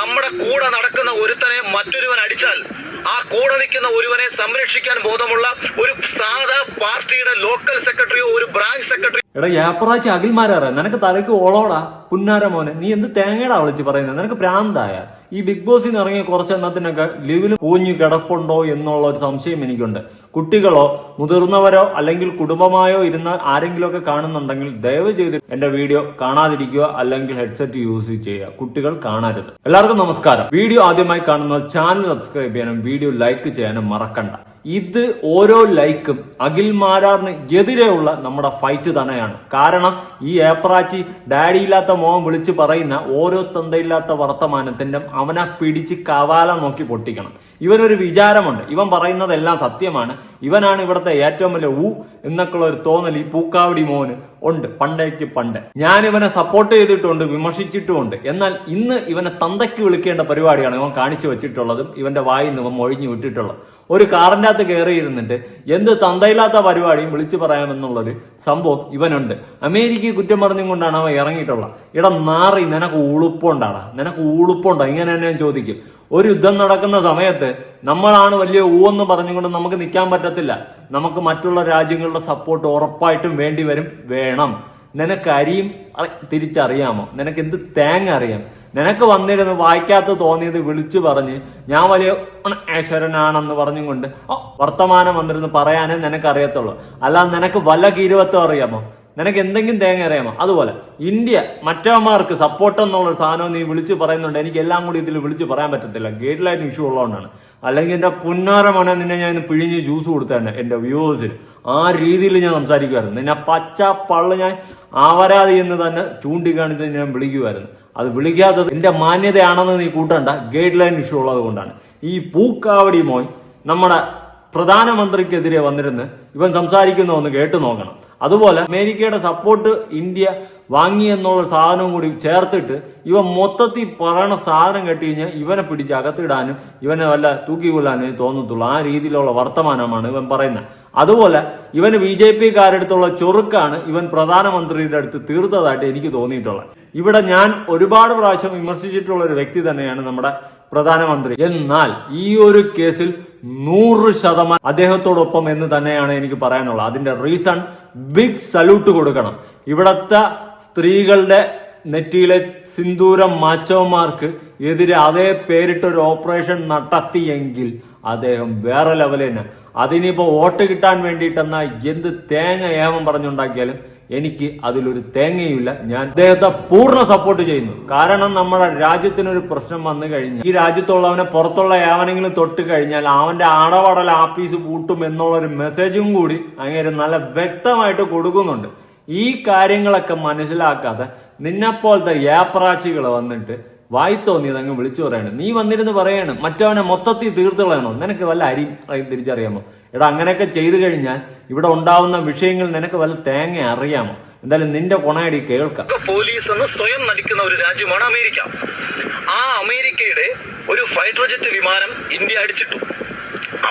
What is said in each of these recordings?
നമ്മുടെ കൂടെ നടക്കുന്ന ഒരുത്തനെ മറ്റൊരുവൻ അടിച്ചാൽ ആ കൂടെ നിൽക്കുന്ന ഒരുവനെ സംരക്ഷിക്കാൻ ബോധമുള്ള ഒരു സാധാ പാർട്ടിയുടെ ലോക്കൽ സെക്രട്ടറിയോ ഒരു ബ്രാഞ്ച് സെക്രട്ടറി എടാ യാപ്രാച്ചി അഖിൽമാരാറ നിനക്ക് തലയ്ക്ക് ഓളോടാ പുന്നാര മോനെ. നീ എന്ത് തേങ്ങയുടെ വിളിച്ച് പറയുന്നത് നിനക്ക് പ്രാന്തായ ഈ ബിഗ് ബോസിൽ നിന്ന് ഇറങ്ങിയ കുറച്ചെണ്ണത്തിനൊക്കെ ലിവിൽ പൂഞ്ഞു കിടപ്പുണ്ടോ എന്നുള്ള ഒരു സംശയം എനിക്കുണ്ട്. കുട്ടികളോ മുതിർന്നവരോ അല്ലെങ്കിൽ കുടുംബമായോ ഇരുന്ന ആരെങ്കിലുമൊക്കെ കാണുന്നുണ്ടെങ്കിൽ ദയവ് ചെയ്ത് എന്റെ വീഡിയോ കാണാതിരിക്കുക അല്ലെങ്കിൽ ഹെഡ്സെറ്റ് യൂസ് ചെയ്യുക. കുട്ടികൾ കാണരുത്. എല്ലാവർക്കും നമസ്കാരം. വീഡിയോ ആദ്യമായി കാണുന്ന ചാനൽ സബ്സ്ക്രൈബ് ചെയ്യാനും വീഡിയോ ലൈക്ക് ചെയ്യാനും മറക്കണ്ട. ഇത് ഓരോ ലൈക്കും അഖിൽ മാരാറിന് എതിരെയുള്ള നമ്മുടെ ഫൈറ്റ് തന്നെയാണ്. കാരണം ഈ ഏപ്രാച്ചി ഡാഡി ഇല്ലാത്ത മോൻ വിളിച്ച് പറയുന്ന ഓരോ തന്തയില്ലാത്ത വർത്തമാനത്തിന്റെ അവനെ പിടിച്ച് കവാല നോക്കി പൊട്ടിക്കണം. ഇവനൊരു വിചാരമുണ്ട്. ഇവൻ പറയുന്നതെല്ലാം സത്യമാണ്. ഇവനാണ് ഇവിടുത്തെ ഏറ്റവും വലിയ ഊ എന്നൊക്കെയുള്ള ഒരു തോന്നൽ ഈ പൂക്കാവടി മോന് ഉണ്ട് പണ്ടേക്ക് പണ്ട്. ഞാൻ ഇവനെ സപ്പോർട്ട് ചെയ്തിട്ടുണ്ട് വിമർശിച്ചിട്ടുമുണ്ട്. എന്നാൽ ഇന്ന് ഇവനെ തന്തയ്ക്ക് വിളിക്കേണ്ട പരിപാടിയാണ് ഇവൻ കാണിച്ചു വെച്ചിട്ടുള്ളതും ഇവന്റെ വായിൽ നിന്ന് ഇവൻ ഒഴിഞ്ഞു വിട്ടിട്ടുള്ളത്. ഒരു കാറിന്റെ അകത്ത് കയറിയിരുന്നിട്ട് എന്ത് തന്തയില്ലാത്ത പരിപാടിയും വിളിച്ചു പറയാമെന്നുള്ളൊരു സംഭവം ഇവനുണ്ട്. അമേരിക്കയെ കുറ്റം പറഞ്ഞും കൊണ്ടാണ് അവൻ ഇറങ്ങിയിട്ടുള്ളത്. ഇടം നാറി നിനക്ക് ഉളുപ്പുണ്ടാണ് നിനക്ക് ഉളുപ്പുണ്ടോ? ഇങ്ങനെ തന്നെ ചോദിക്കും. ഒരു യുദ്ധം നടക്കുന്ന സമയത്ത് നമ്മളാണ് വലിയ ഊവെന്ന് പറഞ്ഞുകൊണ്ട് നമുക്ക് നിൽക്കാൻ പറ്റത്തില്ല. നമുക്ക് മറ്റുള്ള രാജ്യങ്ങളുടെ സപ്പോർട്ട് ഉറപ്പായിട്ടും വേണ്ടി വരും. വേണം. നിനക്ക് അരിയും തിരിച്ചറിയാമോ? നിനക്ക് എന്ത് തേങ്ങ അറിയാം? നിനക്ക് വന്നിരുന്ന് വായിക്കാത്ത തോന്നിയത് വിളിച്ചു പറഞ്ഞ് ഞാൻ വലിയ ഈശ്വരനാണെന്ന് പറഞ്ഞും കൊണ്ട് "ഓ, വർത്തമാനം വന്നിരുന്ന് പറയാനേ നിനക്കറിയത്തുള്ളൂ. അല്ല നിനക്ക് വല്ല കീരുവത്തോ അറിയാമോ? നിനക്ക് എന്തെങ്കിലും തേങ്ങ അറിയാമോ? അതുപോലെ ഇന്ത്യ മറ്റവന്മാർക്ക് സപ്പോർട്ട് എന്നുള്ള സാധനം നീ വിളിച്ച് പറയുന്നുണ്ട്. എനിക്ക് എല്ലാം കൂടി ഇതിൽ വിളിച്ച് പറയാൻ പറ്റത്തില്ല. ഗൈഡ് ലൈൻ ഇഷ്യൂ ഉള്ളതുകൊണ്ടാണ്. അല്ലെങ്കിൽ എന്റെ പുന്നാര മോനെ നിന്നെ ഞാൻ പിഴിഞ്ഞ് ജ്യൂസ് കൊടുത്തേണ്ട എന്റെ വ്യൂവേഴ്സിന് ആ രീതിയിൽ ഞാൻ സംസാരിക്കുമായിരുന്നു. നിന്നെ പച്ച പള്ള് ഞാൻ ആവരാതി എന്ന് തന്നെ ചൂണ്ടിക്കാണിച്ച് ഞാൻ വിളിക്കുമായിരുന്നു. അത് വിളിക്കാത്തത് എന്റെ മാന്യതയാണെന്ന് നീ കൂട്ടണ്ട. ഗൈഡ് ലൈൻ ഇഷ്യൂ ഉള്ളത് കൊണ്ടാണ് ഈ പൂക്കാവടി മോൻ നമ്മുടെ പ്രധാനമന്ത്രിക്കെതിരെ വന്നിരുന്ന് ഇവൻ സംസാരിക്കുന്ന ഒന്ന് കേട്ടു നോക്കണം. അതുപോലെ അമേരിക്കയുടെ സപ്പോർട്ട് ഇന്ത്യ വാങ്ങി എന്നുള്ള സാധനവും കൂടി ചേർത്തിട്ട് ഇവ മൊത്തത്തിൽ പറയണ സാധനം കെട്ടി കഴിഞ്ഞാൽ ഇവനെ പിടിച്ച് അകത്തിടാനും ഇവനെ വല്ല തൂക്കിക്കൊല്ലാനേ തോന്നത്തുള്ളൂ. ആ രീതിയിലുള്ള വർത്തമാനമാണ് ഇവൻ പറയുന്നത്. അതുപോലെ ഇവന് ബി ജെ പിക്കാരടുത്തുള്ള ചൊറുക്കാണ് ഇവൻ പ്രധാനമന്ത്രിയുടെ അടുത്ത് തീർത്തതായിട്ട് എനിക്ക് തോന്നിയിട്ടുള്ളത്. ഇവിടെ ഞാൻ ഒരുപാട് പ്രാവശ്യം വിമർശിച്ചിട്ടുള്ള ഒരു വ്യക്തി തന്നെയാണ് നമ്മുടെ പ്രധാനമന്ത്രി. എന്നാൽ ഈ ഒരു കേസിൽ നൂറ് ശതമാനം അദ്ദേഹത്തോടൊപ്പം എന്ന് തന്നെയാണ് എനിക്ക് പറയാനുള്ളത്. അതിന്റെ റീസൺ ബിഗ് സല്യൂട്ട് കൊടുക്കണം. ഇവിടത്തെ സ്ത്രീകളുടെ നെറ്റിയിലെ സിന്ദൂരം മാച്ചവന്മാർക്ക് എതിരെ അതേ പേരിട്ടൊരു ഓപ്പറേഷൻ നടത്തിയെങ്കിൽ അദ്ദേഹം വേറെ ലെവലിന് അതിനിപ്പോ വോട്ട് കിട്ടാൻ വേണ്ടിയിട്ടെന്ന എന്ത് തേങ്ങ ഏമം പറഞ്ഞുണ്ടാക്കിയാലും എനിക്ക് അതിലൊരു തേങ്ങയുമില്ല. ഞാൻ അദ്ദേഹത്തെ പൂർണ സപ്പോർട്ട് ചെയ്യുന്നു. കാരണം നമ്മുടെ രാജ്യത്തിനൊരു പ്രശ്നം വന്നു കഴിഞ്ഞാൽ ഈ രാജ്യത്തുള്ളവനെ പുറത്തുള്ള ഏവനെങ്കിലും തൊട്ട് കഴിഞ്ഞാൽ അവന്റെ ആടവടൽ ആപ്പീസ് പൂട്ടും എന്നുള്ളൊരു മെസ്സേജും കൂടി അങ്ങനെ നല്ല വ്യക്തമായിട്ട് കൊടുക്കുന്നുണ്ട്. ഈ കാര്യങ്ങളൊക്കെ മനസ്സിലാക്കാതെ നിന്നെപ്പോലത്തെ ഏപ്രാച്ചികൾ വന്നിട്ട് വായി തോന്നിയത് അങ്ങ് വിളിച്ചു പറയണം. നീ വന്നിരുന്ന് പറയണം. മറ്റവനെ മൊത്തത്തിൽ തീർത്തു കളയണോ നിനക്ക് വല്ല അരി തിരിച്ചറിയാമോ? എടാ അങ്ങനെയൊക്കെ ചെയ്തു കഴിഞ്ഞാൽ ഇവിടെ ഉണ്ടാവുന്ന വിഷയങ്ങൾ നിനക്ക് വല്ല തേങ്ങ അറിയാമോ? എന്തായാലും നിന്റെ കൊണയടി കേൾക്കാം. പോലീസ് എന്ന് സ്വയം നടിക്കുന്ന ഒരു രാജ്യമാണ് അമേരിക്ക. ആ അമേരിക്കയുടെ ഒരു ഫൈറ്റർ ജെറ്റ് വിമാനം ഇന്ത്യ അടിച്ചിട്ടു.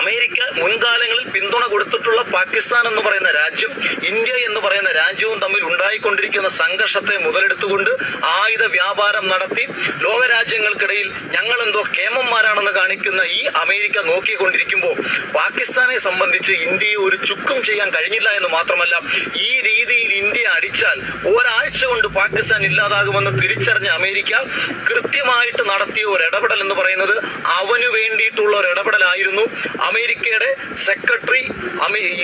അമേരിക്ക മുൻകാലങ്ങളിൽ പിന്തുണ കൊടുത്തിട്ടുള്ള പാകിസ്ഥാൻ എന്ന് പറയുന്ന രാജ്യം ഇന്ത്യ എന്ന് പറയുന്ന രാജ്യവും തമ്മിൽ ഉണ്ടായിക്കൊണ്ടിരിക്കുന്ന സംഘർഷത്തെ മുതലെടുത്തുകൊണ്ട് ആയുധ വ്യാപാരം നടത്തി ലോകരാജ്യങ്ങൾക്കിടയിൽ ഞങ്ങൾ എന്തോ കേമന്മാരാണെന്ന് കാണിക്കുന്ന ഈ അമേരിക്ക നോക്കിക്കൊണ്ടിരിക്കുമ്പോൾ പാകിസ്ഥാനെ സംബന്ധിച്ച് ഇന്ത്യയെ ഒരു ചുക്കും ചെയ്യാൻ കഴിഞ്ഞില്ല എന്ന് മാത്രമല്ല ഈ രീതിയിൽ ഇന്ത്യ അടിച്ചാൽ ഒരാഴ്ച കൊണ്ട് പാകിസ്ഥാൻ ഇല്ലാതാകുമെന്ന് തിരിച്ചറിഞ്ഞ അമേരിക്ക കൃത്യമായിട്ട് നടത്തിയ ഒരു ഇടപെടൽ എന്ന് പറയുന്നത് അവനു വേണ്ടിയിട്ടുള്ള ഒരു ഇടപെടലായിരുന്നു അമേരിക്കയുടെ സെക്രട്ടറി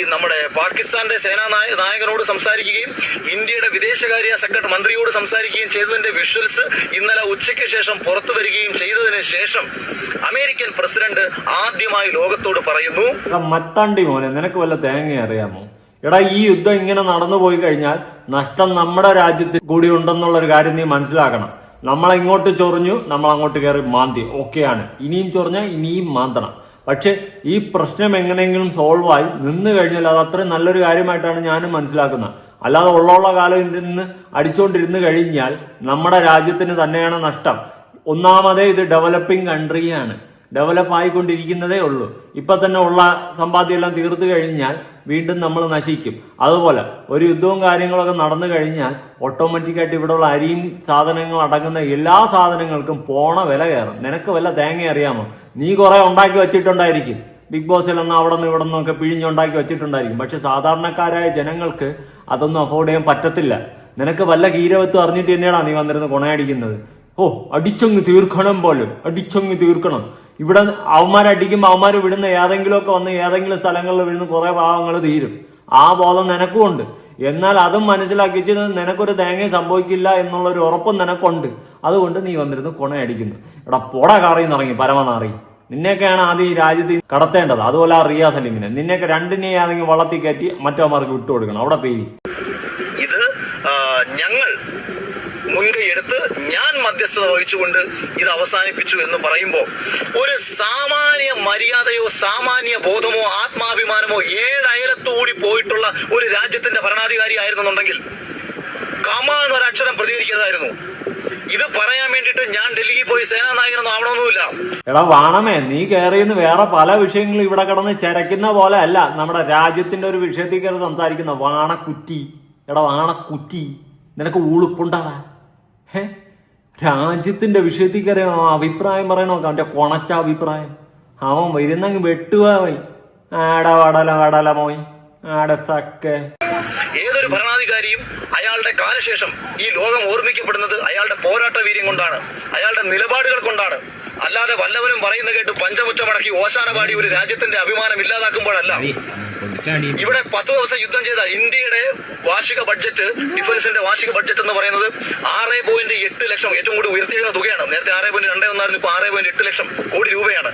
നമ്മുടെ പാകിസ്ഥാന്റെ സേനാ നായകനോട് സംസാരിക്കുകയും ഇന്ത്യയുടെ വിദേശകാര്യ സെക്രട്ടറി മന്ത്രിയോട് സംസാരിക്കുകയും ചെയ്തതിന്റെ വിഷ്വൽസ് ഇന്നലെ ഉച്ചയ്ക്ക് ശേഷം പുറത്തു വരികയും ചെയ്തതിന് ശേഷം അമേരിക്കൻ പ്രസിഡന്റ് ആദ്യമായി ലോകത്തോട് പറയുന്നു മത്താണ്ടി മോനെ നിനക്ക് വല്ല തേങ്ങ അറിയാമോ? എടാ ഈ യുദ്ധം ഇങ്ങനെ നടന്നു പോയി കഴിഞ്ഞാൽ നഷ്ടം നമ്മുടെ രാജ്യത്തിൽ കൂടി ഉണ്ടെന്നുള്ള ഒരു കാര്യം നീ മനസ്സിലാക്കണം. നമ്മൾ ഇങ്ങോട്ട് ചൊറിഞ്ഞു നമ്മൾ അങ്ങോട്ട് കയറി മാന്തി. ഓക്കെയാണ്. ഇനിയും ചൊറിഞ്ഞാൽ ഇനിയും മാന്തണം. പക്ഷെ ഈ പ്രശ്നം എങ്ങനെയെങ്കിലും സോൾവ് ആയി നിന്ന് കഴിഞ്ഞാൽ അത് അത്രയും നല്ലൊരു കാര്യമായിട്ടാണ് ഞാനും മനസ്സിലാക്കുന്നത്. അല്ലാതെ ഉള്ള കാലം ഇരുന്ന് അടിച്ചുകൊണ്ടിരുന്ന് കഴിഞ്ഞാൽ നമ്മുടെ രാജ്യത്തിന് തന്നെയാണ് നഷ്ടം. ഒന്നാമതേ ഇത് ഡെവലപ്പിംഗ് കൺട്രിയാണ് ഡെവലപ്പ് ആയിക്കൊണ്ടിരിക്കുന്നതേ ഉള്ളൂ. ഇപ്പൊ തന്നെ ഉള്ള സമ്പാദ്യമെല്ലാം തീർത്തു കഴിഞ്ഞാൽ വീണ്ടും നമ്മൾ നശിക്കും. അതുപോലെ ഒരു യുദ്ധവും കാര്യങ്ങളൊക്കെ നടന്നു കഴിഞ്ഞാൽ ഓട്ടോമാറ്റിക്കായിട്ട് ഇവിടെയുള്ള അരിയും സാധനങ്ങൾ അടങ്ങുന്ന എല്ലാ സാധനങ്ങൾക്കും പോണ വില കയറും. നിനക്ക് വല്ല തേങ്ങ അറിയാമോ? നീ കുറെ ഉണ്ടാക്കി വെച്ചിട്ടുണ്ടായിരിക്കും. ബിഗ് ബോസിൽ നിന്ന് അവിടെ നിന്ന് ഇവിടെ നിന്നൊക്കെ പിഴിഞ്ഞുണ്ടാക്കി വെച്ചിട്ടുണ്ടായിരിക്കും. പക്ഷെ സാധാരണക്കാരായ ജനങ്ങൾക്ക് അതൊന്നും അഫോർഡ് ചെയ്യാൻ പറ്റത്തില്ല. നിനക്ക് വല്ല കീരവത്തും അറിഞ്ഞിട്ട് തന്നെയാണ് നീ വന്നിരുന്ന് കൊണയടിക്കുന്നത് ഓ അടിച്ചങ്ങ് തീർക്കണം പോലും. അടിച്ചങ്ങ് തീർക്കണം. ഇവിടെ അവന്മാരടിക്കുമ്പോൾ അവന്മാർ വിടുന്ന ഏതെങ്കിലുമൊക്കെ വന്ന് ഏതെങ്കിലും സ്ഥലങ്ങളിൽ വിടുന്ന കുറെ ഭാഗങ്ങൾ തീരും. ആ ബോധം നിനക്കും ഉണ്ട്. എന്നാൽ അതും മനസ്സിലാക്കിച്ച് നിനക്കൊരു തേങ്ങയും സംഭവിക്കില്ല എന്നുള്ള ഒരു ഉറപ്പും നിനക്കുണ്ട്. അതുകൊണ്ട് നീ വന്നിരുന്ന് കൊണയടിക്കുന്നു. എടാ പൊട കാറിന്ന് ഇറങ്ങി പരമനാറി. നിന്നെയൊക്കെയാണ് ആദ്യം ഈ രാജ്യത്ത് കടത്തേണ്ടത്. അതുപോലെ ആ റിയാസ് അലിമിനെ നിന്നെയൊക്കെ രണ്ടിനെയാണെങ്കിൽ വളർത്തി കയറ്റി മറ്റവന്മാർക്ക് വിട്ടുകൊടുക്കണം. അവിടെ പേര് ഇത് ആ, ഞങ്ങൾ മുൻകൈ എടുത്ത് ഞാൻ മധ്യസ്ഥത വഹിച്ചുകൊണ്ട് ഇത് അവസാനിപ്പിച്ചു എന്ന് പറയുമ്പോൾ ഒരു സാമാന്യ മര്യാദയോ സാമാന്യ ബോധമോ ആത്മാഭിമാനമോ ഏഴയലത്തുകൂടി പോയിട്ടുള്ള ഒരു രാജ്യത്തിന്റെ ഭരണാധികാരി ആയിരുന്നുണ്ടെങ്കിൽ കമ എന്നൊരക്ഷരം പ്രതികരിക്കുന്നതായിരുന്നു ഇത് പറയാൻ വേണ്ടിട്ട് ഞാൻ ഡൽഹിയിൽ പോയി സേനാനായകനൊന്നും ആവണമെന്നുമില്ല. എടാ വാണമേ നീ കയറിയെന്ന് വേറെ പല വിഷയങ്ങളും ഇവിടെ കിടന്ന് ചരക്കുന്ന പോലെ അല്ല. നമ്മുടെ രാജ്യത്തിന്റെ ഒരു വിഷയത്തിൽ കയറി സംസാരിക്കുന്ന വാണക്കുറ്റി. എടാ വാണക്കുറ്റി നിനക്ക് ഊളുപ്പുണ്ടാവാ ഹേ? രാജ്യത്തിന്റെ വിഷയത്തിൽ കയറി അഭിപ്രായം പറയണോ അവന്റെ കൊണച്ച അഭിപ്രായം. അവൻ വരുന്നെങ്കിൽ വെട്ടുവായി ആട വടല വടല മോയി ആട സക്കെ. ഏതൊരു ഭരണാധികാരിയും അയാളുടെ കാലശേഷം ഈ ലോകം ഓർമ്മിക്കപ്പെടുന്നത് അയാളുടെ പോരാട്ട വീര്യം കൊണ്ടാണ് അയാളുടെ നിലപാടുകൾ കൊണ്ടാണ്. അല്ലാതെ വല്ലവരും പറയുന്ന കേട്ട് പഞ്ചമുച്ചമടക്കി ഓശാന പാടി ഒരു രാജ്യത്തിന്റെ അഭിമാനം ഇല്ലാതാക്കുമ്പോഴല്ല. ഇവിടെ പത്ത് ദിവസം യുദ്ധം ചെയ്ത ഇന്ത്യയുടെ വാർഷിക ബഡ്ജറ്റ് ഡിഫൻസിന്റെ വാർഷിക ബഡ്ജറ്റ് എന്ന് പറയുന്നത് ആറ് പോയിന്റ് എട്ട് ലക്ഷം ഏറ്റവും കൂടി ഉയർത്തിയിരുന്ന തുകയാണ്. നേരത്തെ ആറ് പോയിന്റ് രണ്ടേ ഒന്നായിരുന്നു ഇപ്പൊ ആറ് പോയിന്റ് എട്ട് ലക്ഷം കോടി രൂപയാണ്.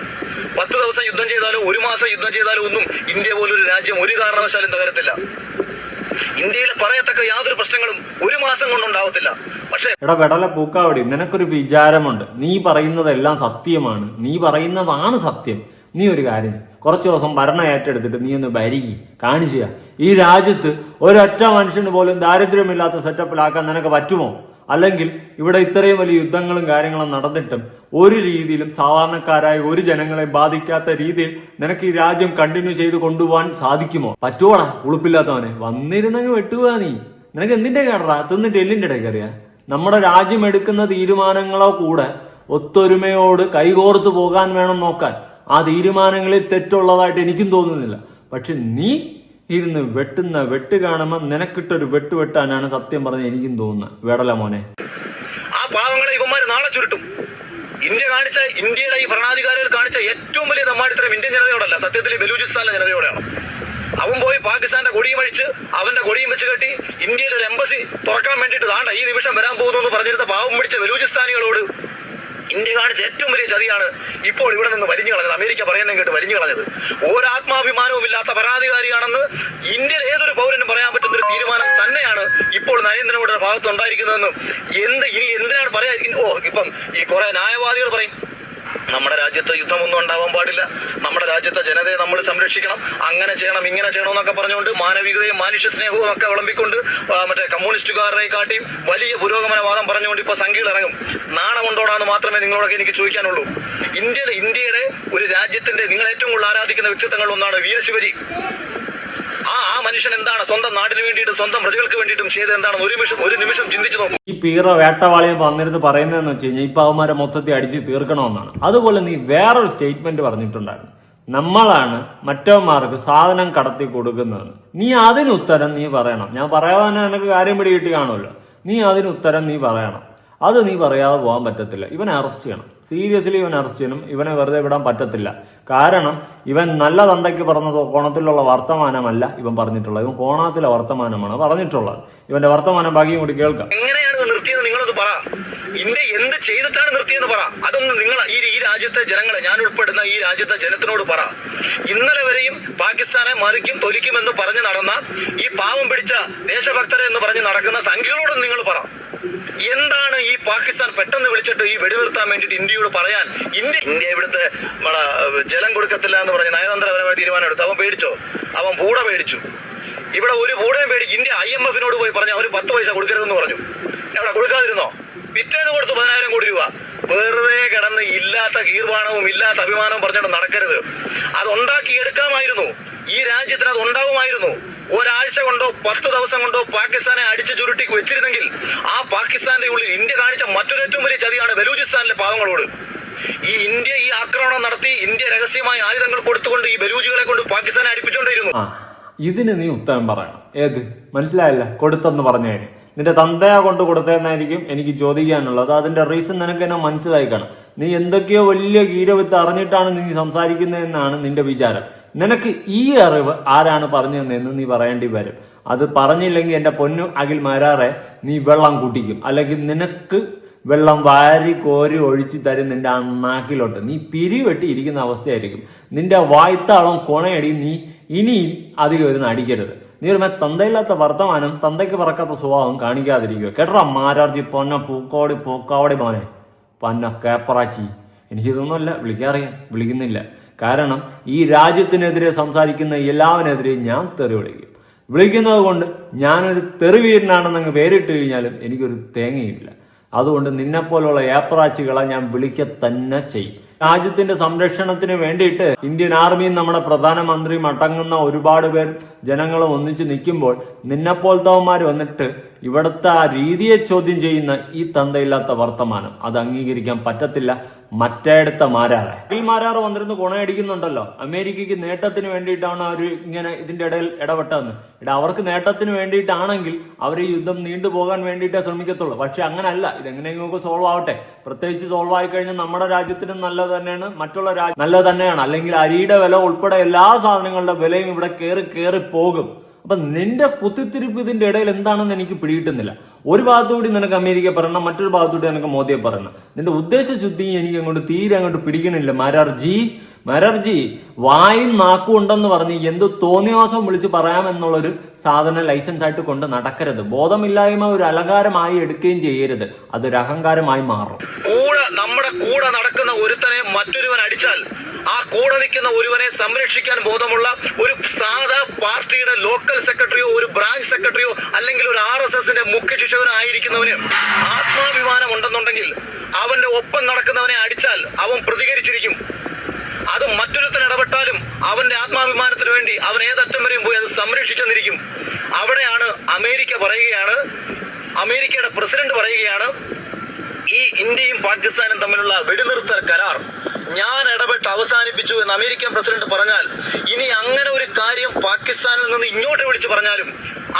പത്ത് ദിവസം യുദ്ധം ചെയ്താലും ഒരു മാസം യുദ്ധം ചെയ്താലും ഒന്നും ഇന്ത്യ പോലൊരു രാജ്യം ഒരു കാരണവശാലും തകരത്തില്ല. ഇന്ത്യയിൽ പറയത്തക്ക യാതൊരു പ്രശ്നങ്ങളും ഒരു മാസം കൊണ്ടുണ്ടാവത്തില്ല. പക്ഷേ എടാ വെടല പൂക്കാവടി നിനക്കൊരു വിചാരമുണ്ട്. നീ പറയുന്നതെല്ലാം സത്യമാണ്. നീ പറയുന്നതാണ് സത്യം. നീ ഒരു കാര്യം കുറച്ചു ദിവസം ഭരണം ഏറ്റെടുത്തിട്ട് നീ ഒന്ന് ഭരിക്കി. കാണിച്ചുക ഈ രാജ്യത്ത് ഒരൊറ്റ മനുഷ്യന് പോലും ദാരിദ്ര്യമില്ലാത്ത സെറ്റപ്പിലാക്കാൻ നിനക്ക് പറ്റുമോ? അല്ലെങ്കിൽ ഇവിടെ ഇത്രയും വലിയ യുദ്ധങ്ങളും കാര്യങ്ങളും നടന്നിട്ടും ഒരു രീതിയിലും സാധാരണക്കാരായ ഒരു ജനങ്ങളെ ബാധിക്കാത്ത രീതിയിൽ നിനക്ക് ഈ രാജ്യം കണ്ടിന്യൂ ചെയ്ത് കൊണ്ടുപോകാൻ സാധിക്കുമോ? പറ്റുവോടാ ഉളുപ്പില്ലാത്തവനെ. വന്നിരുന്നെങ്കിൽ വെട്ടുക നീ. നിനക്ക് എന്തിന്റെ കേടാ തിന്നിട്ട് എല്ലിന്റെ ഇടയ്ക്ക് അറിയാം? നമ്മുടെ രാജ്യം എടുക്കുന്ന തീരുമാനങ്ങളോ കൂടെ ഒത്തൊരുമയോട് കൈകോർത്ത് പോകാൻ വേണം നോക്കാൻ. ആ തീരുമാനങ്ങളിൽ തെറ്റുള്ളതായിട്ട് എനിക്കും തോന്നുന്നില്ല. പക്ഷെ നീ ഇരുന്ന് വെട്ടുന്ന വെട്ട് കാണുമ്പോൾ നിനക്കിട്ടൊരു വെട്ട് വെട്ടാനാണ് സത്യം പറഞ്ഞ് എനിക്കും തോന്നുന്നത് വെടല മോനെ. ആ പാവങ്ങളെ ഇവന്മാര് നാളെ ചുരുട്ടും. ഇന്ത്യ കാണിച്ച ഇന്ത്യയുടെ ഈ ഭരണാധികാരികൾ കാണിച്ച ഏറ്റവും വലിയ തമ്മാടിത്തരം ഇന്ത്യൻ ജനതയോടല്ല സത്യത്തിൽ ബലൂചിസ്ഥാനിലെ ജനതയോടെയാണ്. അവൻ പോയി പാകിസ്ഥാന്റെ കൊടിയും അഴിച്ച് അവന്റെ കൊടിയും വെച്ച് കെട്ടി ഇന്ത്യയിൽ ഒരു എംബസി തുറക്കാൻ വേണ്ടിയിട്ട് താണ്ട ഈ നിമിഷം വരാൻ പോകുന്നു എന്ന് പറഞ്ഞിരുന്ന പാവം പിടിച്ച ബലൂചിസ്ഥാനികളോട് ഇന്ത്യ കാണിച്ച ഏറ്റവും വലിയ ചതിയാണ് ഇപ്പോൾ ഇവിടെ നിന്ന് വലിഞ്ഞു കളഞ്ഞത്. അമേരിക്ക പറയുന്നതും കേട്ട് വലിഞ്ഞു കളഞ്ഞത്. ഒരാത്മാഭിമാനവും ഇല്ലാത്ത ഭരണാധികാരിയാണെന്ന് ഇന്ത്യയിൽ ഏതൊരു പൗരനും പറയാൻ പറ്റുന്ന ഒരു തീരുമാനം തന്നെയാണ് ഇപ്പോൾ നരേന്ദ്രമോദിയുടെ ഭാഗത്ത് ഉണ്ടായിരിക്കുന്നതെന്നും എന്ത് ഇനി എന്തിനാണ് പറയാ ഓ ഇപ്പം ഈ കുറെ ന്യായവാദികൾ പറയും. നമ്മുടെ രാജ്യത്ത് യുദ്ധമൊന്നും ഉണ്ടാവാൻ പാടില്ല. നമ്മുടെ രാജ്യത്തെ ജനതയെ നമ്മൾ സംരക്ഷിക്കണം. അങ്ങനെ ചെയ്യണം ഇങ്ങനെ ചെയ്യണം എന്നൊക്കെ പറഞ്ഞുകൊണ്ട് മാനവികതയും മാനുഷ്യ സ്നേഹവും ഒക്കെ വിളമ്പിക്കൊണ്ട് മറ്റേ കമ്മ്യൂണിസ്റ്റുകാരെ കാട്ടിയും വലിയ പുരോഗമനവാദം പറഞ്ഞുകൊണ്ട് ഇപ്പൊ സംഖ്യകൾ ഇറങ്ങും. നാണമുണ്ടോടാന്ന് മാത്രമേ നിങ്ങളോടൊക്കെ എനിക്ക് ചോദിക്കാനുള്ളൂ. ഇന്ത്യയുടെ ഇന്ത്യയുടെ ഒരു രാജ്യത്തിന്റെ നിങ്ങൾ ഏറ്റവും കൂടുതൽ ആരാധിക്കുന്ന വ്യക്തിത്വങ്ങളിൽ ഒന്നാണ് വീരശിവജി. ആ ആ മനുഷ്യൻ എന്താണ്? സ്വന്തം നാടിന് വേണ്ടിയിട്ടും സ്വന്തം പ്രജകൾക്ക് വേണ്ടിയിട്ടും ചെയ്ത് എന്താണെന്ന് ഒരു നിമിഷം ഒരു നിമിഷം ചിന്തിച്ചു നോക്കും. ഈ പീറ വേട്ടവാളിയെ വന്നിരുന്ന് പറയുന്നതെന്ന് വെച്ച് കഴിഞ്ഞാൽ ഇപ്പൊ അവന്മാരെ മൊത്തത്തിൽ അടിച്ച് തീർക്കണമെന്നാണ്. അതുപോലെ നീ വേറൊരു സ്റ്റേറ്റ്മെന്റ് പറഞ്ഞിട്ടുണ്ടായിരുന്നു. നമ്മളാണ് മറ്റവന്മാർക്ക് സാധനം കടത്തി കൊടുക്കുന്നത്. നീ അതിനുത്തരം നീ പറയണം. ഞാൻ പറയാതെ തന്നെ നിനക്ക് കാര്യം പിടി കിട്ടി കാണുമല്ലോ. നീ അതിനുത്തരം നീ പറയണം. അത് നീ പറയാതെ പോകാൻ പറ്റത്തില്ല. ഇവനെ അറസ്റ്റ് ചെയ്യണം. സീരിയസ്ലി ഇവൻ അറസ്റ്റ് ചെയ്യണം ഇവനെ വെറുതെ വിടാൻ പറ്റത്തില്ല. കാരണം ഇവൻ നല്ല തന്തയ്ക്ക് പറഞ്ഞ കോണത്തിലുള്ള വർത്തമാനമല്ല ഇവൻ പറഞ്ഞിട്ടുള്ളത്. ഇവൻ കോണത്തിലെ വർത്തമാനമാണ് പറഞ്ഞിട്ടുള്ളത്. ഇവന്റെ വർത്തമാനം ബാക്കിയും കൂടി കേൾക്കാം. എങ്ങനെയാണ് നിർത്തിയത് നിങ്ങളത് പറ. ഇന്ത്യ എന്ത് ചെയ്തിട്ടാണ് നിർത്തിയെന്ന് പറ. അതൊന്ന് നിങ്ങൾ ഈ ഈ രാജ്യത്തെ ജനങ്ങളെ ഞാൻ ഉൾപ്പെടുന്ന ഈ രാജ്യത്തെ ജനത്തിനോട് പറ. ഇന്നലെ വരെയും പാകിസ്ഥാനെ മറിക്കും തൊലിക്കുമെന്ന് പറഞ്ഞ് നടന്ന ഈ പാവം പിടിച്ച ദേശഭക്തരെ എന്ന് പറഞ്ഞ് നടക്കുന്ന സംഖ്യകളോടും നിങ്ങൾ പറ. എന്താണ് ഈ പാകിസ്ഥാൻ പെട്ടെന്ന് വിളിച്ചിട്ട് ഈ വെടിനിർത്താൻ വേണ്ടിയിട്ട് ഇന്ത്യയോട് പറയാൻ ഇന്ത്യ ഇന്ത്യ ഇവിടുത്തെ നമ്മളെ, ജലം കൊടുക്കത്തില്ല എന്ന് പറഞ്ഞ് നയതന്ത്രപരമായ തീരുമാനം എടുത്തു അവൻ പേടിച്ചോ? അവൻ പൂട പേടിച്ചു. ഇവിടെ ഒരു പൂടയും പേടിച്ച് ഇന്ത്യ ഐ എം എഫിനോട് പോയി പറഞ്ഞു അവർ പത്ത് പൈസ കൊടുക്കരുതെന്ന് പറഞ്ഞു. എവിടെ കൊടുക്കാതിരുന്നോ? പിറ്റേന്ന് കൊടുത്തു പതിനായിരം കോടി രൂപ. വെറുതെ കിട കിടന്ന് ഇല്ലാത്ത കീർവാണവും ഇല്ലാത്ത അഭിമാനവും പറഞ്ഞുകൊണ്ട് നടക്കരുത്. അത് ഉണ്ടാക്കിയെടുക്കാമായിരുന്നു ഈ രാജ്യത്തിന് അത് ഉണ്ടാവുമായിരുന്നു ഒരാഴ്ച കൊണ്ടോ പത്ത് ദിവസം കൊണ്ടോ പാകിസ്ഥാനെ അടിച്ചു ചുരുട്ടി വെച്ചിരുന്നെങ്കിൽ ആ പാകിസ്ഥാന്റെ ഉള്ളിൽ ഇന്ത്യ കാണിച്ച മറ്റൊരു ഏറ്റവും വലിയ ചതിയാണ് ബലൂചിസ്ഥാനിലെ പാവങ്ങളോട്. ഈ ഇന്ത്യ ഈ ആക്രമണം നടത്തി ഇന്ത്യ രഹസ്യമായി ആയുധങ്ങൾ കൊടുത്തുകൊണ്ട് ഈ ബലൂജികളെ കൊണ്ട് പാകിസ്ഥാനെ അടിപ്പിച്ചുകൊണ്ടിരുന്നു. ഇതിന് നീ ഉത്തരം പറയണം. ഏത്? മനസ്സിലായല്ല? കൊടുത്തെന്ന് പറഞ്ഞതിന് നിന്റെ തന്തയാ കൊണ്ട് കൊടുത്തതെന്നായിരിക്കും എനിക്ക് ചോദിക്കാനുള്ളത്. അതിന്റെ റീസൺ നിനക്ക് എന്നെ മനസ്സിലായി നീ എന്തൊക്കെയോ വലിയ ഗീരവിത്ത് അറിഞ്ഞിട്ടാണ് നീ സംസാരിക്കുന്നതെന്നാണ് നിന്റെ വിചാരം. നിനക്ക് ഈ അറിവ് ആരാണ് പറഞ്ഞു തന്നതെന്ന് നീ പറയേണ്ടി വരും. അത് പറഞ്ഞില്ലെങ്കിൽ എന്റെ പൊന്നു അഖിൽ മാരാറെ നീ വെള്ളം കുടിക്കും. അല്ലെങ്കിൽ നിനക്ക് വെള്ളം വാരി കോരി ഒഴിച്ചു തരും നിന്റെ അണ്ണാക്കിലോട്ട്. നീ പിരിവെട്ടി ഇരിക്കുന്ന അവസ്ഥയായിരിക്കും. നിന്റെ വായ്ത്താളം കൊണയടി നീ ഇനി അധികം ഇരുന്ന് അടിക്കരുത്. നീ ഒരു തന്തയില്ലാത്ത വർത്തമാനം തന്തയ്ക്ക് പറക്കാത്ത സ്വഭാവം കാണിക്കാതിരിക്കുക. കേട്ടോ മാരാർജി പൊന്ന പൂക്കോടി പൂക്കാവടി മോനെ. പന്ന കേപ്പറാച്ചി. എനിക്കിതൊന്നുമല്ല വിളിക്കാറിയാം. വിളിക്കുന്നില്ല. കാരണം ഈ രാജ്യത്തിനെതിരെ സംസാരിക്കുന്ന എല്ലാവനെതിരെയും ഞാൻ തെറി വിളിക്കും. വിളിക്കുന്നത് കൊണ്ട് ഞാനൊരു തെറിവീരനാണെന്നങ്ങ് പേരിട്ട് കഴിഞ്ഞാലും എനിക്കൊരു തേങ്ങയുമില്ല. അതുകൊണ്ട് നിന്നെപ്പോലുള്ള ഏപ്രാച്ചികളെ ഞാൻ വിളിക്ക തന്നെ ചെയ്യും. രാജ്യത്തിന്റെ സംരക്ഷണത്തിന് വേണ്ടിയിട്ട് ഇന്ത്യൻ ആർമിയും നമ്മുടെ പ്രധാനമന്ത്രിയും അടങ്ങുന്ന ഒരുപാട് പേർ ജനങ്ങൾ ഒന്നിച്ച് നിൽക്കുമ്പോൾ നിന്നെപ്പോലത്തവന്മാർ വന്നിട്ട് ഇവിടുത്തെ ആ രീതിയെ ചോദ്യം ചെയ്യുന്ന ഈ തന്തയില്ലാത്ത വർത്തമാനം. അത് അംഗീകരിക്കാൻ പറ്റത്തില്ല. മറ്റേടത്തെ മാരാറെ ഈ മാരാറ് വന്നിരുന്ന് കുണയടിക്കുന്നുണ്ടല്ലോ. അമേരിക്കയ്ക്ക് നേട്ടത്തിന് വേണ്ടിയിട്ടാണ് അവർ ഇങ്ങനെ ഇതിന്റെ ഇടയിൽ ഇടപെട്ടതെന്ന്. ഇവിടെ അവർക്ക് നേട്ടത്തിന് വേണ്ടിയിട്ടാണെങ്കിൽ അവർ ഈ യുദ്ധം നീണ്ടുപോകാൻ വേണ്ടിയിട്ടേ ശ്രമിക്കത്തുള്ളൂ. പക്ഷെ അങ്ങനല്ല. ഇതെങ്ങനെയെങ്കിലും സോൾവ് ആവട്ടെ. പ്രത്യേകിച്ച് സോൾവ് ആയി കഴിഞ്ഞാൽ നമ്മുടെ രാജ്യത്തിനും നല്ലത് തന്നെയാണ്. മറ്റുള്ള രാജ്യം നല്ലത് തന്നെയാണ്. അല്ലെങ്കിൽ അരിയുടെ വില ഉൾപ്പെടെ എല്ലാ സാധനങ്ങളുടെ വിലയും ഇവിടെ കയറി കയറി പോകും. അപ്പൊ നിന്റെ കുത്തിത്തിരിപ്പ് ഇതിന്റെ ഇടയിൽ എന്താണെന്ന് എനിക്ക് പിടികിട്ടുന്നില്ല. ഒരു ഭാഗത്തുകൂടി നിനക്ക് അമേരിക്ക പറയണം മറ്റൊരു ഭാഗത്തുകൂടി നിനക്ക് മോദിയെ പറയണം. നിന്റെ ഉദ്ദേശശുദ്ധി എനിക്ക് അങ്ങോട്ട് തീരെ അങ്ങോട്ട് പിടിക്കണില്ല. മാരാർജി മാരാർജി വായിൽ നാക്കും ഉണ്ടെന്ന് പറഞ്ഞ് എന്ത് തോന്നിവാസം വിളിച്ച് പറയാമെന്നുള്ളൊരു സാധനം ലൈസൻസ് ആയിട്ട് കൊണ്ട് നടക്കരുത്. ബോധമില്ലായ്മ ഒരു അലങ്കാരമായി എടുക്കുകയും ചെയ്യരുത്. അതൊരു അഹങ്കാരമായി മാറും. കൂടെ നമ്മുടെ കൂടെ നടക്കുന്ന ഒരുത്തനെ മറ്റൊരുവൻ അടിച്ചാൽ ആ കൂടെ നിൽക്കുന്ന ഒരുവനെ സംരക്ഷിക്കാൻ ബോധമുള്ള ഒരു സാധാ പാർട്ടിയുടെ ലോക്കൽ സെക്രട്ടറിയോ ഒരു ബ്രാഞ്ച് സെക്രട്ടറിയോ അല്ലെങ്കിൽ ഒരു ആർ എസ് എസിന്റെ മുഖ്യ ശിക്ഷകനോ ആയിരിക്കുന്നവന് ആത്മാഭിമാനം ഉണ്ടെന്നുണ്ടെങ്കിൽ അവന്റെ ഒപ്പം നടക്കുന്നവനെ അടിച്ചാൽ അവൻ പ്രതികരിച്ചിരിക്കും. അത് മറ്റൊരുത്തൻ ഇടപെട്ടാലും അവന്റെ ആത്മാഭിമാനത്തിന് വേണ്ടി അവൻ ഏതറ്റം വരെയും പോയി അത് സംരക്ഷിച്ചെന്നിരിക്കും അവിടെയാണ് അമേരിക്ക പറയുകയാണ് അമേരിക്കയുടെ പ്രസിഡന്റ് പറയുകയാണ് ഈ ഇന്ത്യയും പാകിസ്ഥാനും തമ്മിലുള്ള വെടിനിർത്തൽ കരാർ ഞാൻ ഇടപെട്ട് അവസാനിപ്പിച്ചു എന്ന് അമേരിക്കൻ പ്രസിഡന്റ് പറഞ്ഞാൽ ഇനി അങ്ങനെ ഒരു കാര്യം പാകിസ്ഥാനിൽ നിന്ന് ഇങ്ങോട്ട് വിളിച്ചു പറഞ്ഞാലും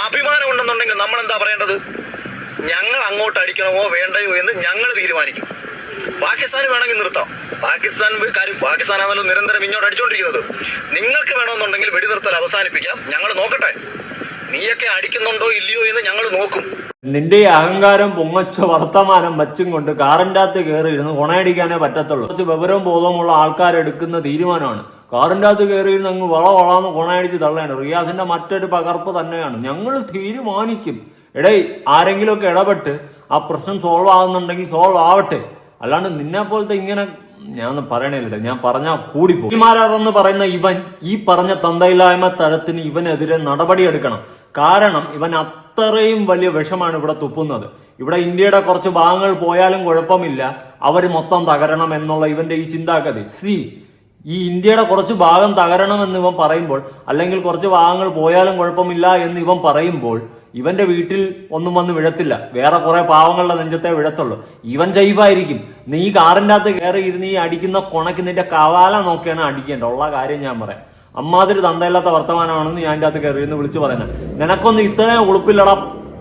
അഭിമാനം ഉണ്ടെന്നുണ്ടെങ്കിൽ നമ്മൾ എന്താ പറയേണ്ടത്? ഞങ്ങൾ അങ്ങോട്ട് അടിക്കണമോ വേണ്ടയോ എന്ന് ഞങ്ങൾ തീരുമാനിക്കും. പാകിസ്ഥാന് വേണമെങ്കിൽ നിർത്താം. പാകിസ്ഥാൻ കാര്യം പാകിസ്ഥാനാണല്ലോ നിരന്തരം ഇങ്ങോട്ട് അടിച്ചുകൊണ്ടിരിക്കുന്നത് നിങ്ങൾക്ക് വേണമെന്നുണ്ടെങ്കിൽ വെടിനിർത്തൽ അവസാനിപ്പിക്കാം. ഞങ്ങൾ നോക്കട്ടെ. നീയൊക്കെ അടിക്കുന്നുണ്ടോ ഇല്ലയോ എന്ന് ഞങ്ങൾ നോക്കും. നിന്റെ അഹങ്കാരം പൊങ്ങച്ച വർത്തമാനം വച്ചും കൊണ്ട് കാറിന്റെ അകത്ത് കയറി ഇരുന്ന് കൊണയടിക്കാനേ പറ്റത്തുള്ളൂ. കുറച്ച് വിവരവും ബോധവുമുള്ള ആൾക്കാരെടുക്കുന്ന തീരുമാനമാണ്. കാറിന്റെ അകത്ത് കയറി ഇരുന്ന് അങ്ങ് വള വളാന്ന് കൊണയടിച്ച് തള്ളയാണ്. റിയാസിന്റെ മറ്റൊരു പകർപ്പ് തന്നെയാണ്. ഞങ്ങൾ തീരുമാനിക്കും. എടേ ആരെങ്കിലുമൊക്കെ ഇടപെട്ട് ആ പ്രശ്നം സോൾവ് ആകുന്നുണ്ടെങ്കിൽ സോൾവ് ആവട്ടെ. അല്ലാണ്ട് നിന്നെ പോലത്തെ ഇങ്ങനെ ഞാൻ പറയണില്ല ഞാൻ പറഞ്ഞാൽ കൂടി പോകും പറയുന്ന ഇവൻ ഈ പറഞ്ഞ തന്തയില്ലായ്മ തരത്തിന് ഇവനെതിരെ നടപടിയെടുക്കണം കാരണം ഇവൻ അത്രയും വലിയ വിഷമാണ് ഇവിടെ തുപ്പുന്നത്. ഇവിടെ ഇന്ത്യയുടെ കുറച്ച് ഭാഗങ്ങൾ പോയാലും കുഴപ്പമില്ല. അവർ മൊത്തം തകരണം എന്നുള്ള ഇവന്റെ ഈ ചിന്താഗതി. സി ഈ ഇന്ത്യയുടെ കുറച്ച് ഭാഗം തകരണം എന്ന് ഇവൻ പറയുമ്പോൾ അല്ലെങ്കിൽ കുറച്ച് ഭാഗങ്ങൾ പോയാലും കുഴപ്പമില്ല എന്ന് ഇവൻ പറയുമ്പോൾ ഇവന്റെ വീട്ടിൽ ഒന്നും വന്ന് വിഴത്തില്ല. വേറെ കുറെ പാവങ്ങളുടെ നെഞ്ചത്തെ വിഴത്തുള്ളൂ. ഇവൻ സേഫായിരിക്കും നീ കാറിന്റെ അകത്ത് കയറി ഇരുന്ന് ഈ അടിക്കുന്ന കൊണക്ക് നിന്റെ കവാല നോക്കിയാണ് അടിക്കേണ്ടത്. ഉള്ള കാര്യം ഞാൻ പറയാം. അമ്മാതിരി തന്തയില്ലാത്ത വർത്തമാനമാണെന്ന് ഞാൻ എന്റെ അകത്ത് കയറി എന്ന് വിളിച്ചു പറയുന്നത്. നിനക്കൊന്നും ഇത്രയും ഉളുപ്പില്ലടാ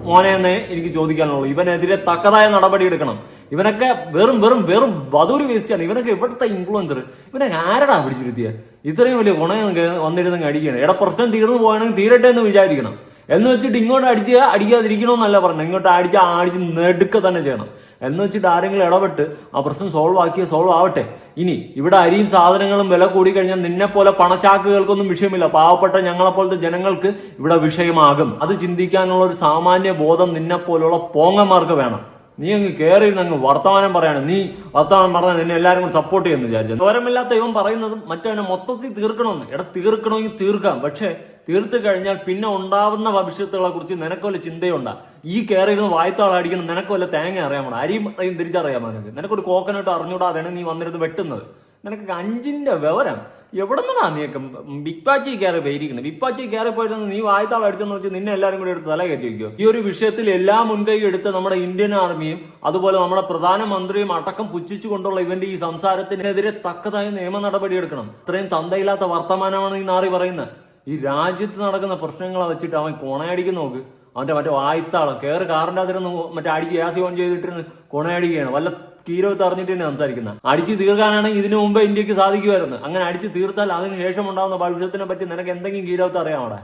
മോനെ എന്ന് എനിക്ക് ചോദിക്കാനുള്ളൂ. ഇവനെതിരെ തക്കതായ നടപടി എടുക്കണം. ഇവനൊക്കെ വെറും വെറും വെറും വധൂരി വേസ്റ്റാണ് ഇവനൊക്കെ ഇവിടുത്തെ ഇൻഫ്ലുവൻസർ ഇവനൊക്കെ ആരടാ പിടിച്ചിരുത്തിയ? ഇത്രയും വലിയ ഗുണം വന്നിരുന്നെങ്കിൽ അടിക്കണം എടാ പ്രശ്നം തീർന്നു പോകണമെങ്കിൽ തീരട്ടെ എന്ന് വിചാരിക്കണം. എന്ന് വെച്ചിട്ട് ഇങ്ങോട്ട് അടിച്ച് അടിക്കാതിരിക്കണമെന്നല്ല പറഞ്ഞു ഇങ്ങോട്ട് അടിച്ച് അടിച്ച് നെടുക്ക തന്നെ ചെയ്യണം. എന്ന് വെച്ചിട്ട് ആരെങ്കിലും ഇടപെട്ട് ആ പ്രശ്നം സോൾവ് ആക്കിയ സോൾവ് ആവട്ടെ. ഇനി ഇവിടെ അരിയും സാധനങ്ങളും വില കൂടി കഴിഞ്ഞാൽ നിന്നെ പോലെ പണച്ചാക്കുകൾക്കൊന്നും വിഷയമില്ല. പാവപ്പെട്ട ഞങ്ങളെപ്പോലത്തെ ജനങ്ങൾക്ക് ഇവിടെ വിഷയമാകും. അത് ചിന്തിക്കാനുള്ള ഒരു സാമാന്യ ബോധം നിന്നെ പോലുള്ള പോങ്ങന്മാർക്ക് വേണം. നീ അങ്ങ് കയറി അങ്ങ് വർത്തമാനം പറയാണ്. നീ വർത്തമാനം പറഞ്ഞാൽ നിന്നെ എല്ലാവരും കൂടി സപ്പോർട്ട് ചെയ്യുന്നു വിചാരിച്ചു. ദൂരമില്ലാത്ത ഇവൻ പറയുന്നതും മറ്റവനെ മൊത്തത്തിൽ തീർക്കണമെന്ന്. എടാ തീർക്കണമെങ്കിൽ തീർക്കാം. പക്ഷേ തീർത്തു കഴിഞ്ഞാൽ പിന്നെ ഉണ്ടാവുന്ന ഭവിഷ്യത്തുകളെ കുറിച്ച് നിനക്ക് വല്ല ചിന്തയുണ്ട? ഈ കയറി ഇരുന്ന് വായത്താൾ അടിക്കണം നിനക്ക് വല്ല തേങ്ങ അറിയാമോ അരിയും അറിയും തിരിച്ചറിയാമോ നിനക്ക്? നിനക്കൊരു കോക്കനട്ട് അതാണ് നീ വന്നിരുന്ന് വെട്ടുന്നത്. നിനക്ക് അഞ്ചിന്റെ വിവരം എവിടെ നിന്നാ നീക്ക് ബിപ്പാച്ചി കയറി പേരിക്കുന്നത്? ബിപ്പാച്ചി കയറി പോയിരുന്ന നീ വായത്താൾ അടിച്ചെന്ന് വെച്ച് നിന്നെ എല്ലാവരും കൂടി എടുത്ത് തല കയറ്റി വയ്ക്കുക ഈ ഒരു വിഷയത്തിൽ എല്ലാ മുൻകൈ എടുത്ത് നമ്മുടെ ഇന്ത്യൻ ആർമിയും അതുപോലെ നമ്മുടെ പ്രധാനമന്ത്രിയും അടക്കം പുച്ഛിച്ചു കൊണ്ടുള്ള ഇവന്റെ ഈ സംസാരത്തിനെതിരെ തക്കതായ നിയമ നടപടി എടുക്കണം ഇത്രയും തന്തയില്ലാത്ത വർത്തമാനമാണ് ഈ നാറി പറയുന്നത്. ഈ രാജ്യത്ത് നടക്കുന്ന പ്രശ്നങ്ങളെ വെച്ചിട്ട് അവൻ കൊണയടിക്കുന്ന നോക്ക്. അവന്റെ മറ്റേ വായ്ത്താളം. കയറി കാറിന്റെ അതിരുന്ന് മറ്റേ അടിച്ച് ഗ്യാസ് ഓൺ ചെയ്തിട്ടിരുന്ന് കൊണയടിക്കുകയാണ്. വല്ല കീരോ തറഞ്ഞിട്ട് തന്നെ സംസാരിക്കുന്നത് അടിച്ച് തീർക്കാനാണെങ്കിൽ ഇതിനു മുമ്പ് ഇന്ത്യയ്ക്ക് സാധിക്കുമായിരുന്നു. അങ്ങനെ അടിച്ച് തീർത്താൽ അതിന് ശേഷം ഉണ്ടാകുന്ന ഭവിഷ്യത്തിനെ പറ്റി നിനക്ക് എന്തെങ്കിലും കീരവത്ത് അവിടെ?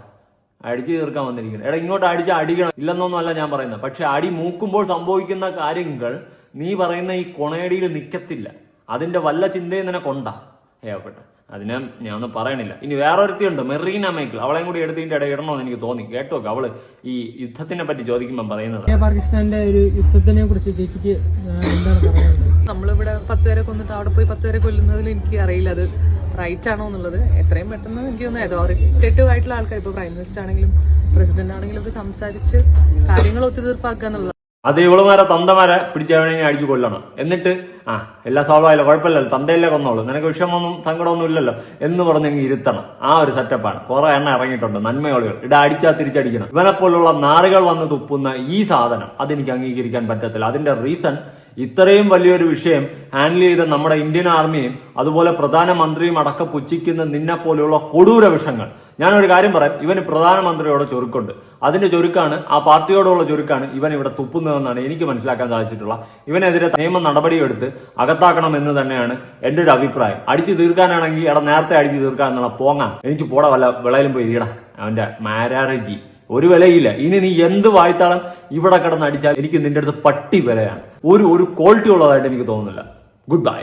അടിച്ച് തീർക്കാൻ വന്നിരിക്കുന്നത് എടാ ഇങ്ങോട്ട് അടിച്ച് അടിക്കണം. ഇല്ലെന്നൊന്നുമല്ല ഞാൻ പറയുന്നത്. പക്ഷെ അടി മൂക്കുമ്പോൾ സംഭവിക്കുന്ന കാര്യങ്ങൾ നീ പറയുന്ന ഈ കൊണയടിയിൽ നിൽക്കത്തില്ല അതിന്റെ വല്ല ചിന്തയും നിനക്കൊണ്ടാ? ഏവട്ടെ അതിനെ ഞാൻ ഒന്നും പറയണില്ല. ഇനി വേറൊരുത്തിയുണ്ട് മെറീന മൈക്കിൾ. അവളെയും കൂടി എടുത്തിന്റെ ഇട ഇടയിൽ ഇടണമെന്ന് എനിക്ക് തോന്നി. കേട്ടോ അവൾ ഈ യുദ്ധത്തിനെ പറ്റി ചോദിക്കുമ്പോൾ പറയുന്നത്. പാകിസ്ഥാന്റെ ഒരു യുദ്ധത്തിനെ കുറിച്ച് ചേച്ചിക്ക് എന്താണ് നമ്മളിവിടെ പത്ത് പേരെ കൊന്നിട്ട് അവിടെ പോയി പത്ത് പേരെ കൊല്ലുന്നതിൽ എനിക്ക് അറിയില്ല. അത് റൈറ്റ് ആണോ എന്നുള്ളത്. എത്രയും പെട്ടെന്ന് എനിക്ക് തോന്നുന്നു അതോറിറ്റേറ്റീവ് ആയിട്ടുള്ള ആൾക്കാർ ഇപ്പോൾ പ്രൈം മിനിസ്റ്റർ ആണെങ്കിലും പ്രസിഡന്റ് ആണെങ്കിലും ഒക്കെ സംസാരിച്ച് കാര്യങ്ങൾ ഒത്തുതീർപ്പാക്കുക എന്നുള്ളത് അത് ഇവളുമാരെ തന്തമാരെ പിടിച്ചവനെ അടിച്ചു കൊല്ലണം. എന്നിട്ട് ആ എല്ലാം സോൾവ് ആയല്ലോ കുഴപ്പമില്ലല്ലോ തന്തയല്ലേ കൊന്നോളൂ. നിനക്ക് വിഷമമൊന്നും സങ്കടമൊന്നും ഇല്ലല്ലോ എന്ന് പറഞ്ഞ് ഇങ്ങ് ഇരുത്തണം. ആ ഒരു സെറ്റപ്പാണ് കുറെ എണ്ണ ഇറങ്ങിയിട്ടുണ്ട് നന്മയോളികൾ. ഇട അടിച്ചാൽ തിരിച്ചടിക്കണം. ഇവനെപ്പോലുള്ള നാറുകൾ വന്ന് തുപ്പുന്ന ഈ സാധനം അതെനിക്ക് അംഗീകരിക്കാൻ പറ്റത്തില്ല. അതിന്റെ റീസൺ ഇത്രയും വലിയൊരു വിഷയം ഹാൻഡിൽ ചെയ്ത നമ്മുടെ ഇന്ത്യൻ ആർമിയും അതുപോലെ പ്രധാനമന്ത്രിയും അടക്കം പുച്ഛിക്കുന്ന നിന്നെ പോലെയുള്ള കൊടൂര വിഷങ്ങൾ. ഞാനൊരു കാര്യം പറയാം ഇവന് പ്രധാനമന്ത്രിയോട് ചൊരുക്കുണ്ട്. അതിന്റെ ചൊരുക്കാണ് ആ പാർട്ടിയോടുള്ള ചൊരുക്കാണ് ഇവൻ ഇവിടെ തുപ്പുന്നതെന്നാണ് എനിക്ക് മനസ്സിലാക്കാൻ സാധിച്ചിട്ടുള്ള. ഇവനെതിരെ നിയമ നടപടിയെടുത്ത് അകത്താക്കണം എന്ന് തന്നെയാണ് എന്റെ ഒരു അഭിപ്രായം. അടിച്ചു തീർക്കാനാണെങ്കിൽ എടാ നേരത്തെ അടിച്ചു തീർക്കാൻ എന്നുള്ള പോങ്ങാം. എനിക്ക് പോടാ വല്ല വിളയിലും പോയി ഇടാ അവന്റെ മാരാറജി ഒരു വിലയില്ല. ഇനി നീ എന്ത് വായ്ത്താളം ഇവിടെ കിടന്ന് അടിച്ചാൽ എനിക്ക് നിന്റെ അടുത്ത് പട്ടി വിലയാണ്. ഒരു ഒരു ക്വാളിറ്റി ഉള്ളതായിട്ട് എനിക്ക് തോന്നുന്നില്ല. Good bye